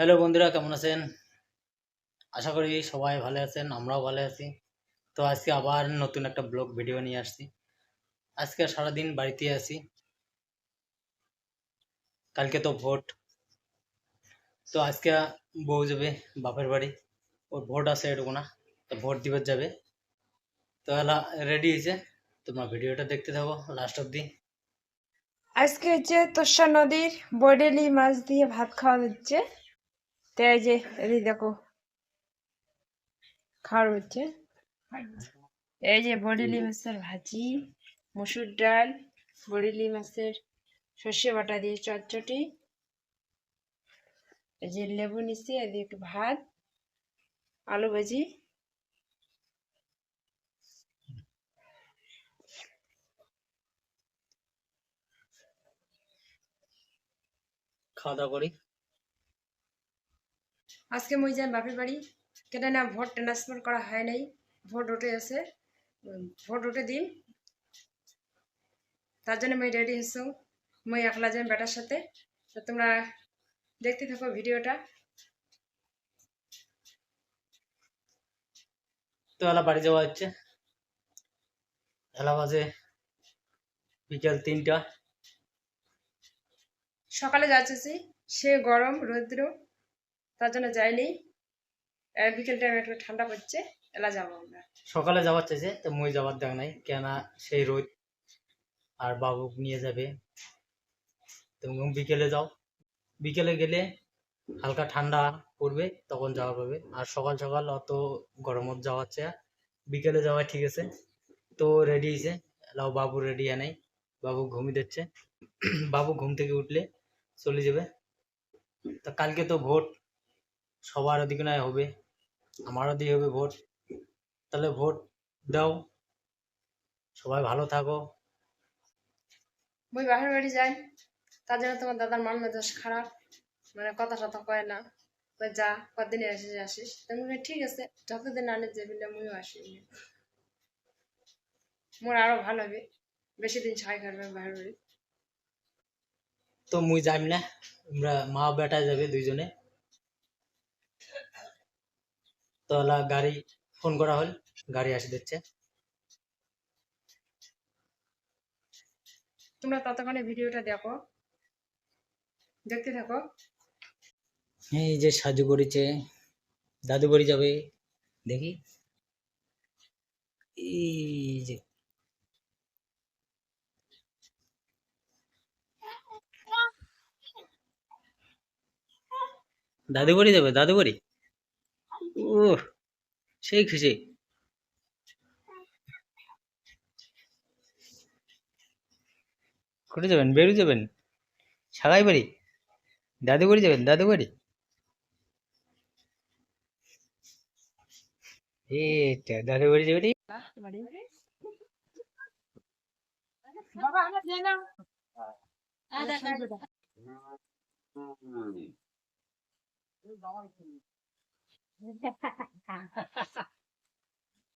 Hello বন্ধুরা, কেমন আছেন? আশা করি সবাই ভালো আছেন, আমরাও ভালো আছি। তো আজকে আবার নতুন একটা ব্লগ ভিডিও নিয়ে আসছি। আজকে সারাদিন বাড়িতে আছি। কালকে তো ভোট। তো আজকে বউ যাবে বাপের বাড়ি। ওর ভোট আছে এটুকু না, তো ভোট দিবার যাবে। তো এলা রেডি হয়েছে। তোমরা ভিডিওটা দেখতে থাকো লাস্ট অব্দি আজকে হচ্ছে তোষা নদীর বডেলি মাছ দিয়ে ভাত খাওয়া হচ্ছে। তো এই যে এই দেখো খাওয়ার হচ্ছে। এই যে বডেলি মাছের ভাজি মসুর ডাল বডেলি মাছের সর্ষে বাটা দিয়ে চটচটি। এই যে লেবু নিচ্ছি এদিকে ভাত আলু ভাজি। খাওয়া দাওয়া করি। আজকে মই যাই বাপের বাড়ি। কেন না ভোট ট্রান্সফার করা হয় নাই। ভোট উঠে আছে। ভোট উঠে দিন। তার জন্য মই রেডি হয়েছো মই একলা যাই বেটার সাথে। তো তোমরা দেখতে থাকো ভিডিওটা। তো এলা বাড়ি যাওয়া হচ্ছে। এলা বাজে বিকেল তিনটা। সকালে যাচ্ছি। সে গরম রৌদ্র। তার জন্য যাইনি। বিকেল টাইমে একটু ঠান্ডা পড়ছে, এলা যাব আমরা। সকালে যাওয়ার চাইছে, তো মই যাওয়ার দেখ নাই কেনা সেই রোদ আর বাবু নিয়ে যাবে। তুমি বিকেলে যাও। বিকেলে গেলে হালকা ঠান্ডা পড়বে, তখন যাওয়া পাবে। আর সকাল সকাল অত গরমত যাওয়ার চেয়ে বিকেলে যাওয়া ঠিক আছে। তো রেডি হয়েছে লাও বাবু রেডি নাই। বাবু ঘুমিয়ে দিচ্ছে। বাবু ঘুম থেকে উঠলে চলে যাবে। তা কালকে তো ভোট। সবার নয় হবে আমারও দিয়ে হবে ভোট। তাহলে ভোট দাও সবাই ভালো থাকো। মই বাপের বাড়ি যাই তার জন্য তোমার দাদার মান মেজাজ খারাপ মানে কথা টথা কয় না যা কদিনে আসিস আসিস। তুমি ঠিক আছে যতদিন আনে যে বললে মুইও আসি মোর আরও ভালো হবে বেশি দিন ছাই কাটবে বাহির বাড়ি। তো মুই যাইম না আমরা মা বেটা যাবে দুইজনে। তো ওলা গাড়ি ফোন করা হল গাড়ি আসে দিচ্ছে তোমরা ততক্ষণে ভিডিওটা দেখো। দেখতে থাকো। এই যে সাজু করেছে দাদু বাড়ি যাবে দেখি। এই যে। দাদু বাড়ি যাবে দাদু বাড়ি? ও সেই খুশি। কোথায় যাবেন? বেরু যাবেন? সাগাই বাড়ি? দাদু বাড়ি যাবেন? দাদু বাড়ি? এটা দাদু বাড়ি যাবে রে? বাবা, আমরা যাই না। 哈哈哈哈哈哈。